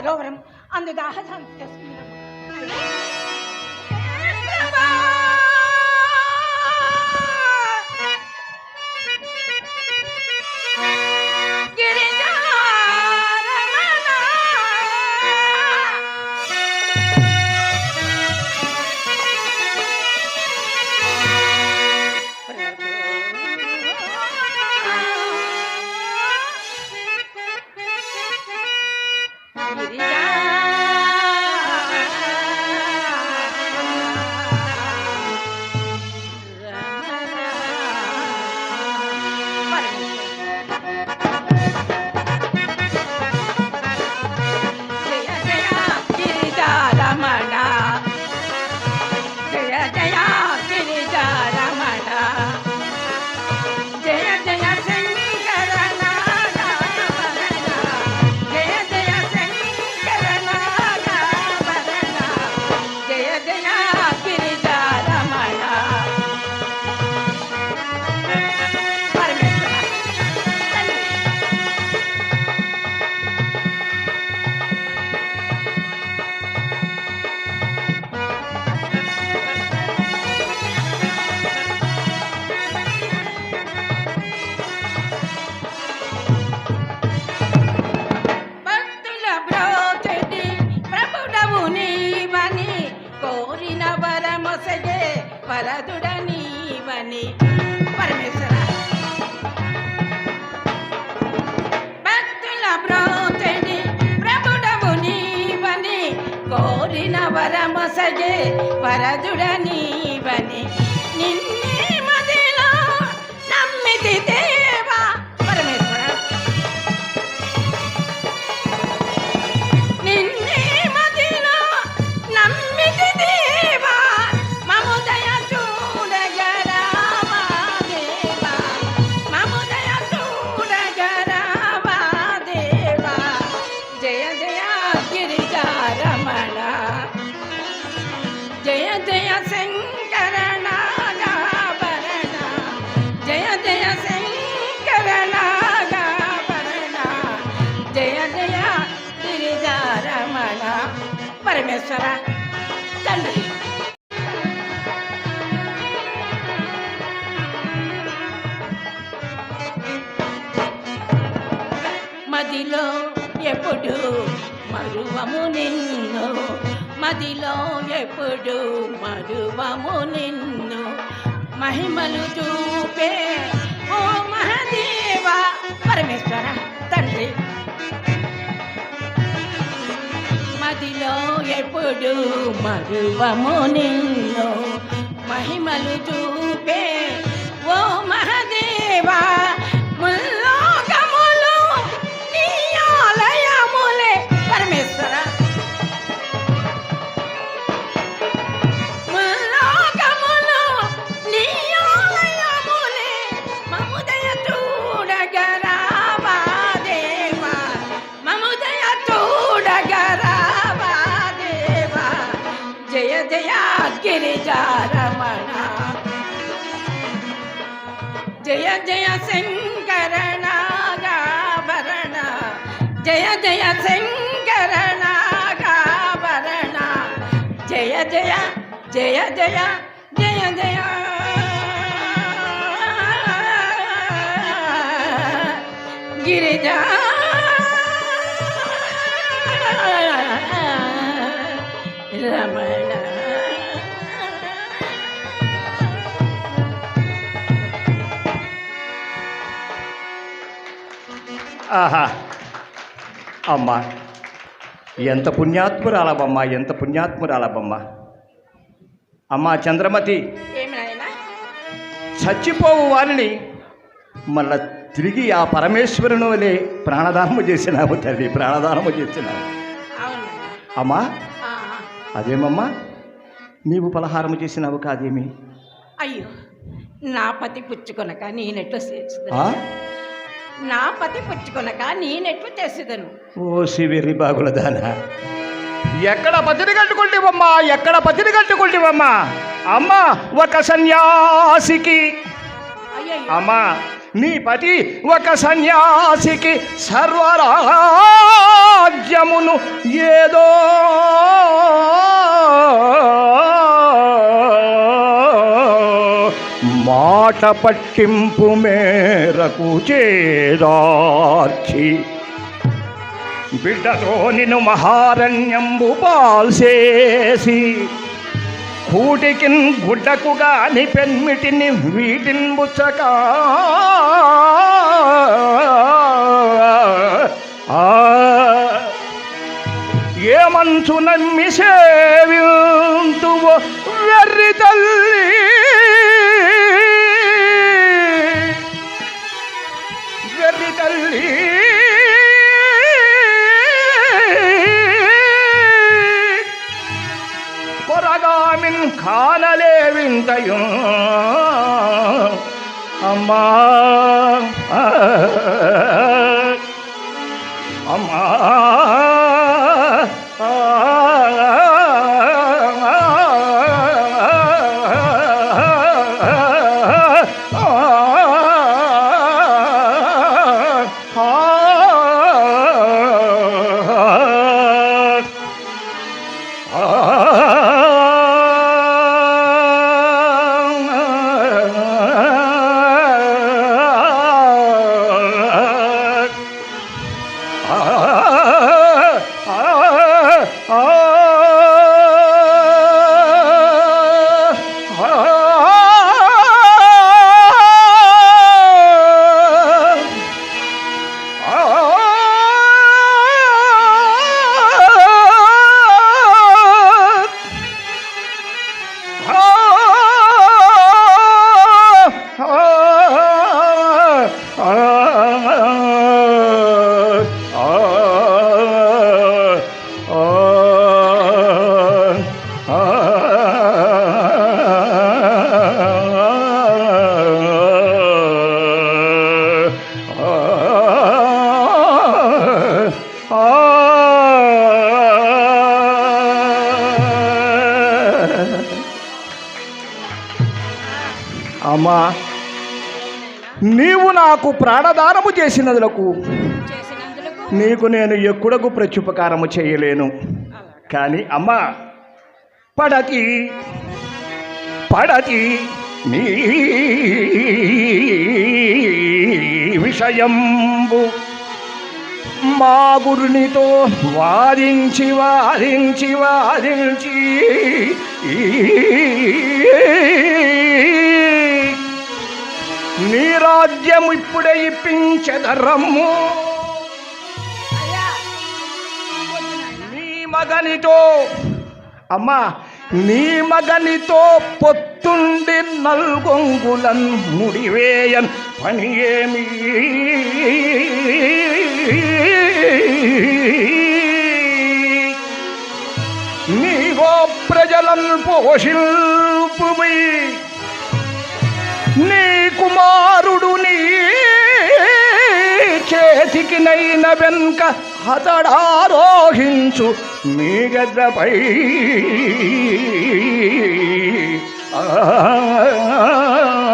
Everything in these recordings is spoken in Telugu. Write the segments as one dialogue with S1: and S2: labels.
S1: Erobram, and the Dahasan వరమొసగే వరదుడ పరమేశ్వర తండ్రి. మదిలో ఎప్పుడు మరువము నిన్ను? మదిలో ఎప్పుడు మరువము నిన్ను? మహిమలు చూపే ఓ మహదేవా పరమేశ్వర. మదిలో ఎప్పుడు మరువము నిన్ను? మహిమలు చూపే ఓ మహదేవా ரமணா ஜெய ஜெய செங்கரணாகாபரண ஜெய ஜெய செங்கரணாகாபரண ஜெய ஜெய ஜெய ஜெய ஜெய ஜெய गिरिजा रमण
S2: ఆహా. అమ్మా. ఎంత పుణ్యాత్మురాలబమ్మా ఎంత పుణ్యాత్మురాలబమ్మా అమ్మా చంద్రమతి. చచ్చిపోవు వారిని. మళ్ళా తిరిగి ఆ పరమేశ్వరుని వలె ప్రాణదానము చేసినావు తల్లి ప్రాణదానము చేసినావు. అమ్మా. అదేమమ్మా? నీవు పలహారము చేసినావు కాదేమి?
S1: అయ్యో నా పతి పుచ్చుకొనక నేనెట్లు
S2: ఆ?
S1: నా పతి పుచ్చుకొనక నేనెట్లు చేసేదను.
S2: ఓ శివేరి బాగులదాన. ఎక్కడ పతిని కట్టుకుంటేవమ్మా? ఎక్కడ పతిని కట్టుకుంటేవమ్మా? అమ్మా ఒక సన్యాసికి. అమ్మా నీ పతి ఒక సన్యాసికి సర్వరాజ్య విషయమును ఏదో మాట పట్టింపు మేరకు చేదార్చి. బిడ్డతో నిన్ను మహారణ్యంబు పాల్సేసి కూటికిన్ గుడ్డకు గాని పెన్మిటిని వీటిన్ బుచ్చక ఆ, నమ్మి సేవింతువో వెర్రి తల్లి. వెర్రి తల్లి కొరగామిన్ కానలే వింతయు నాకు ప్రాణదానము చేసినదులకు నీకు నేను ఎక్కుడకు ప్రత్యుపకారము చేయలేను. కానీ అమ్మా పడతి పడతి నీ విషయంబు. మా గురునితో వారించి వారించి వారించి నీ రాజ్యం ఇప్పుడే ఇప్పించదరమ్ము. నీ మగనితో అమ్మా నీ మగనితో పొత్తుండి నల్గొంగులన్ ముడివేయన్ పని ఏమి నీవో ప్రజలన్ పోషిల్పుమై. నీ కుమారుడు నీ చేతికి నైన వెనుక అతడారోహించు మీ గద్దపై ఆ, ఆ,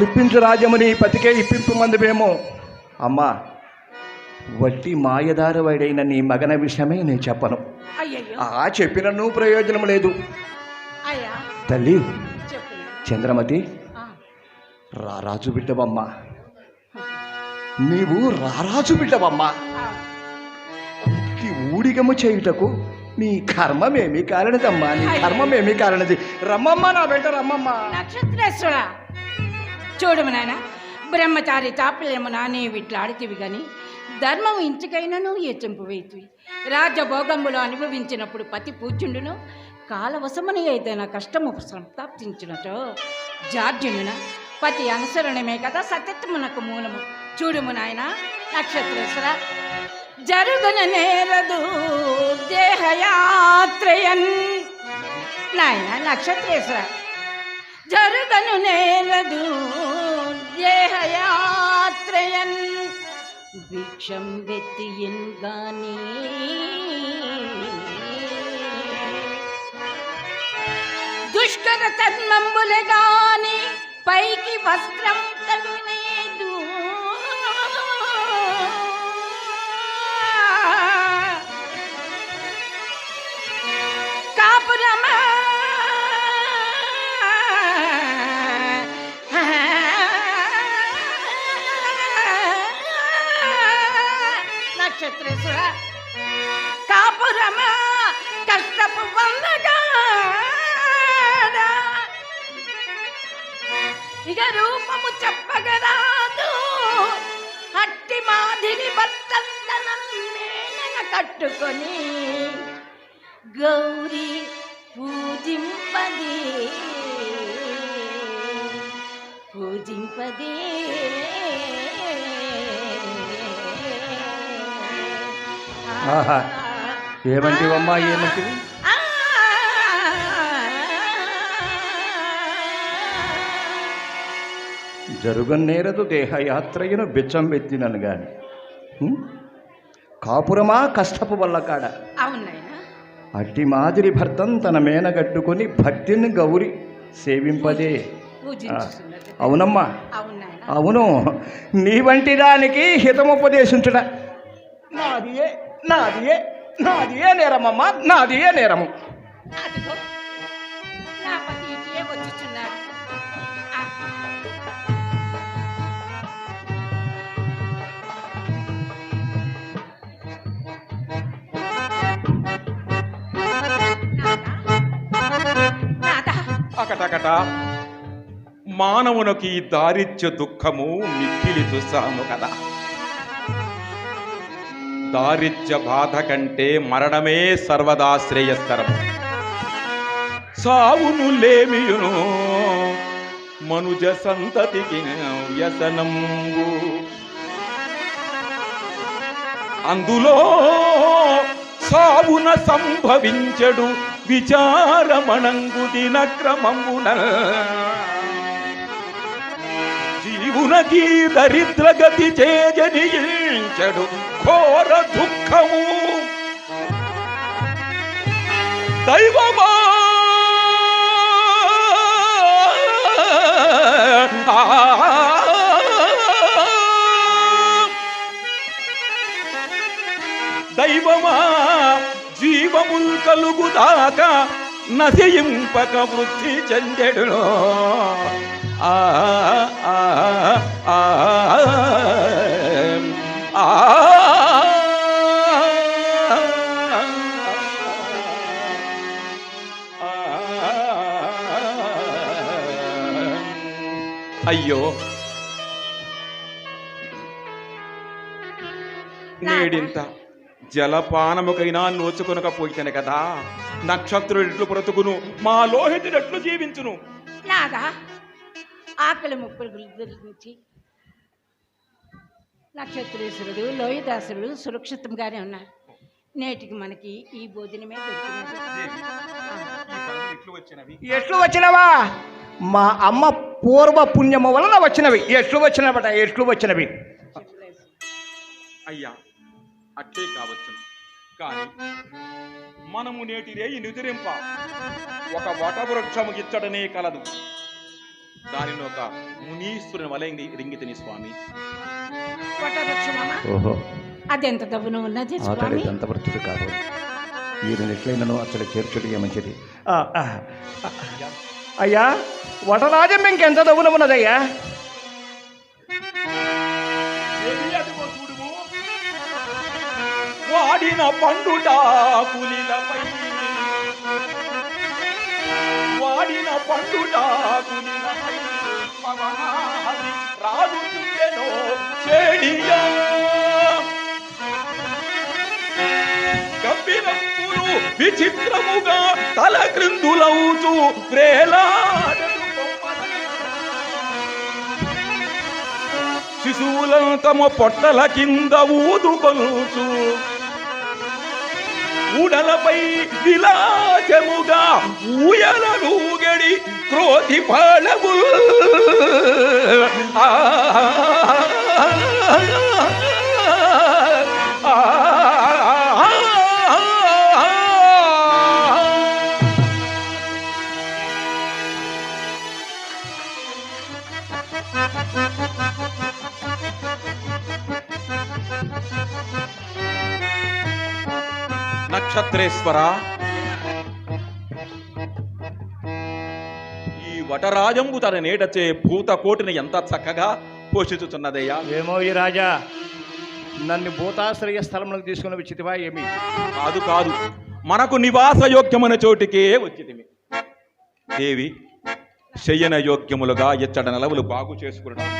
S2: అట్లిప్పించు రాజముని పతికే ఇప్పింపు మందువేమో అమ్మా వట్టి మాయదారవాడైన నీ మగన విషయమే నేను చెప్పను.
S1: అయ్యయ్యో.
S2: ఆ చెప్పినను ప్రయోజనం లేదు.
S1: అయ్యా.
S2: తల్లి. చంద్రమతి
S1: ఆ,
S2: రారాజు బిడ్డవమ్మా. నీవు రారాజు బిడ్డవమ్మా. ఊడిగము చేయుటకు నీ కర్మమేమి కారణదమ్మా. నీ కర్మమేమి కారణది. రమ్మమ్మా నా బిడ్డ రమ్మమ్మా.
S1: నక్షత్రేశ్వర. చూడము నాయన. బ్రహ్మచారి చాపల్యమున నీ విట్లాడితివి గాని ధర్మం ఇంచుకైనను హెచ్చింపు వేతివి రాజభోగములు అనుభవించినప్పుడు పతి పూజ్యుండును కాలవశముని ఏదైనా కష్టము సంతాప్తించినటో జార్జునున పతి అనుసరణమే కదా సత్యత్వమునకు మూలము. చూడుము నాయన నక్షత్రేశ్వర. జరుగున నేరదు దేహయాత్రయన్. నాయన నక్షత్రేశ్వర. జరుగను నేలదు దేహయాత్రయన్ భిక్షం వెత్తియన్ గాని. దుష్కర తన్మంబులే గాని పైకి వస్త్రం తగునేదు కాపురమా కాపురమా కష్టపు వందగా ఇక రూపము చెప్పగరాదు. అట్టి మాదిరి బట్టందనం మేనన కట్టుకొని గౌరీ పూజింపదే. పూజింపదే.
S2: ఆహా. ఏమంటివమ్మా, ఏమంటివి? జరుగన్నేరదు దేహయాత్రయును బిచ్చం వెత్తినను గాని? కాపురమా కష్టపు వల్ల కాడ అట్టి మాదిరి భర్తం తన మేనగట్టుకొని భక్తిని గౌరి సేవింపదే. అవునమ్మా. అవును నీ వంటి దానికి హితముపదేశించుట. నాదియే నాదియే నాదియే నేరమమ్మా నాదియే నేరము
S1: అదిగో నా పతి ఇటే వచ్చుచున్నాడు ఆ. నాదా? నాదా?
S3: అకటకట మానవునికి ఈ దారిద్ర్య దుఃఖము మిక్కిలి దుస్సాము కదా దారిద్ర్య బాధ కంటే మరణమే సర్వదా శ్రేయస్కరం. సావును లేమియును మనుజ సంతతికి వ్యసనంబు. అందులో సావున సంభవించడు విచారమణంగు దినక్రమంబున జీవునకి దరిద్రగతి చేజనియించడు ఘోర దుఃఖము. దైవమా! దైవమా! జీవముల్ కలుగుదాక నశయింపక వృద్ధి చెందెడు ఆ ఆ, ఆ, ఆ, అయ్యో నేడింత జలపానముకైనా నోచుకొనకపోయితేనే కదా నక్షత్రుడిట్లు బ్రతుకును మా లోహితుడెట్లు జీవించును?
S1: ఆకలి ముప్పులు గురించి నక్షత్రేశ్వరుడు లోహిదాసురుడు సురక్షితంగానే ఉన్నారు. నేటికి మనకి ఈ భోజనమే దొరికినది
S2: ఎట్లు వచ్చినవా? మా అమ్మ పూర్వ పుణ్యము వలన వచ్చినవి. ఎట్లు వచ్చినవట ఎట్లు వచ్చినవి?
S3: అయ్యా అట్లే కావచ్చును. కానీ మనము నేటి రేయి నిదురింప. ఒక వటవృక్షము ఇచ్చడనే కలదు. దానిని ఒక మునీశ్వరుని వలె రింగితిని స్వామి.
S2: ఓహో.
S1: అదెంత దవ్వును ఉన్నది స్వామి?
S2: దంతవృత్తుడు కాదు. వీరిని ఎట్లయినను అతడు చేర్చుడిగా మంచిది? ఆ, ఆ, ఆ, అయ్యా వటరాజం ఇంకెంత ఉన్నదయ్యా.
S3: వాడిన వాడిన పండుటా కులిలపై చెడియా విచిత్రముగా తల క్రిందులవుచు వేలాడడు శిశువులను తమ పొట్టల కింద ఊదుకొనుచు. ఉడలపై విలాసముగా ఊయలూగడి క్రోధి ఫలము ఆ, ఆ, నక్షత్రేశ్వర ఈ వటరాజంబు తన నీడచే భూత కోటిని ఎంత చక్కగా పోషించుతున్నదయ్యా
S2: ఏమో ఈ రాజా నన్ను భూతాశ్రయ స్థలంలోకి తీసుకుని వచ్చితివా ఏమి?
S3: కాదు కాదు. మనకు నివాస యోగ్యమైన చోటికే వచ్చితిమి. దేవి శయన యోగ్యములుగా ఇచ్చట నెలవులు బాగు చేసుకున్నాం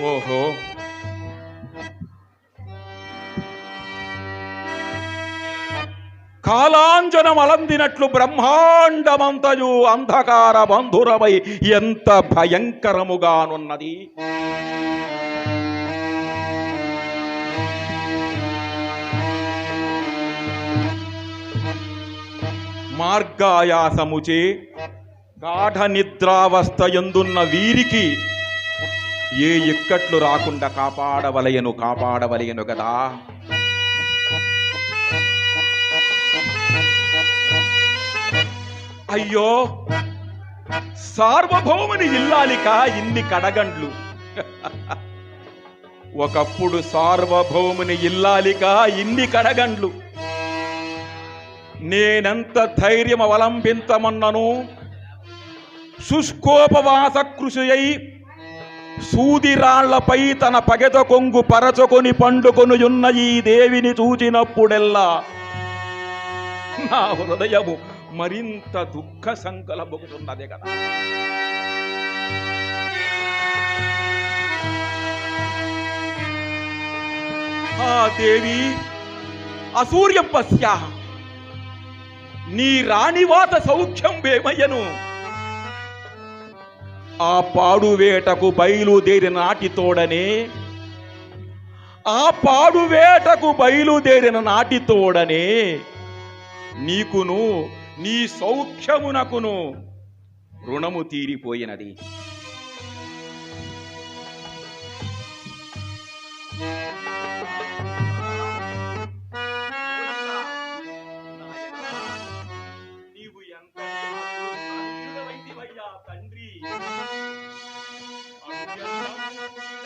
S3: ఓహో. కాలాంజనం అలందినట్లు బ్రహ్మాండమంతయు అంధకార బంధురమై ఎంత భయంకరముగానున్నది. మార్గాయాసముచే గాఢ నిద్రావస్థ ఎందున్న వీరికి ఏ ఇక్కట్లు రాకుండా కాపాడవలయను కాపాడవలయను కదా అయ్యో సార్వభౌముని ఇల్లాలిక ఇన్ని కడగండ్లు. ఒకప్పుడు సార్వభౌముని ఇల్లాలిక ఇన్ని కడగండ్లు. నేనెంత ధైర్యం అవలంబించమన్నను శుష్కోపవాస కృషి అయి సూదిరాళ్ళపై తన పగెత కొంగు పరచుకొని పండుకొనుయున్న ఈ దేవిని చూచినప్పుడెల్లా నా హృదయము మరింత దుఃఖ సంకలబోతున్నదే కదా. ఆ దేవి అసూర్యం పశ్యా నీ రాణివాత సౌఖ్యం వేమయ్యను. ఆ పాడువేటకు బయలుదేరిన నాటితోడనే ఆ పాడువేటకు బయలుదేరిన నాటితోడనే నీకును నీ సౌఖ్యమునకును రుణము తీరిపోయినది.
S2: తల్లి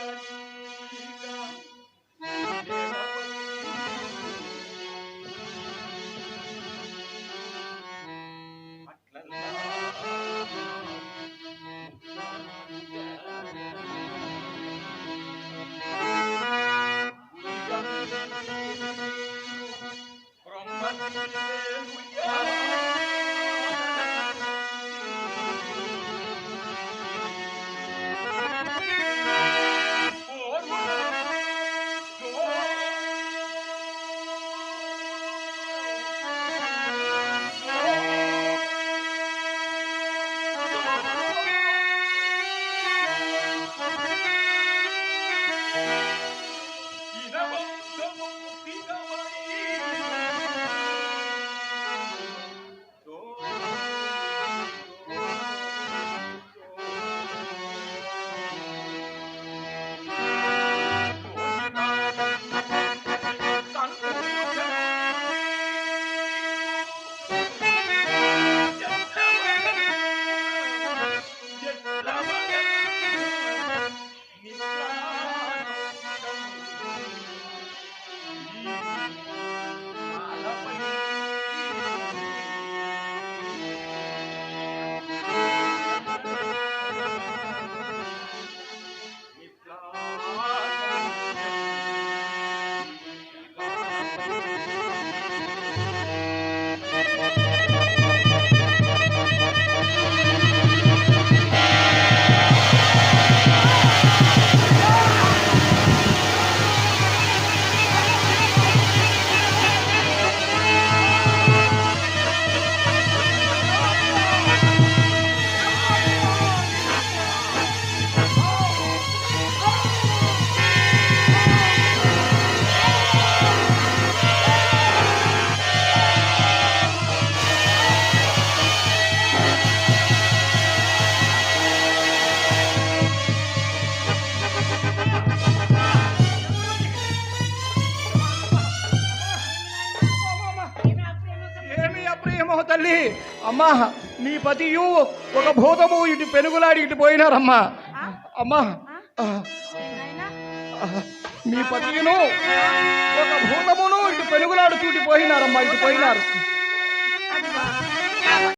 S2: అమ్మా నీ పతియు ఒక భూతము ఇటు పెనుగులాడి ఇటు పోయినారమ్మా. అమ్మా మీ పతియును ఒక భూతమును ఇటు పెనుగులాడు చూటి పోయినారమ్మా ఇటు పోయినారు.